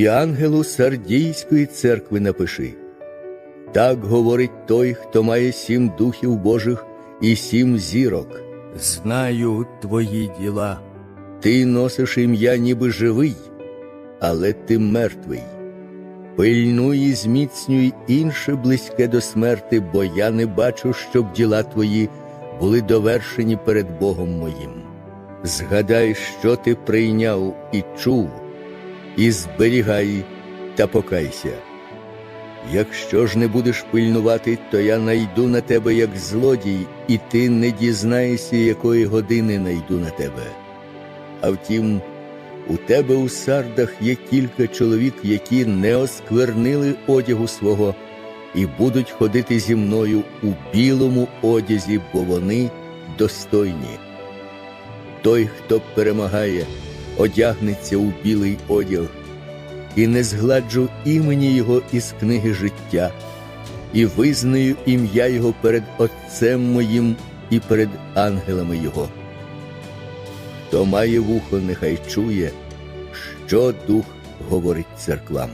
і ангелу Сардійської церкви напиши. Так говорить той, хто має сім духів Божих і сім зірок. Знаю твої діла. Ти носиш ім'я, ніби живий, але ти мертвий. Пильнуй і зміцнюй інше близьке до смерти, бо я не бачу, щоб діла твої були довершені перед Богом моїм. Згадай, що ти прийняв і чув, і зберігай та покайся. Якщо ж не будеш пильнувати, то я найду на тебе як злодій, і ти не дізнаєшся, якої години найду на тебе. А втім, у тебе у сардах є кілька чоловік, які не осквернили одягу свого, і будуть ходити зі мною у білому одязі, бо вони достойні. Той, хто перемагає, одягнеться у білий одяг, і не згладжу імені Його із книги життя, і визнаю ім'я Його перед Отцем моїм і перед ангелами Його. Хто має вухо, нехай чує, що дух говорить церквам.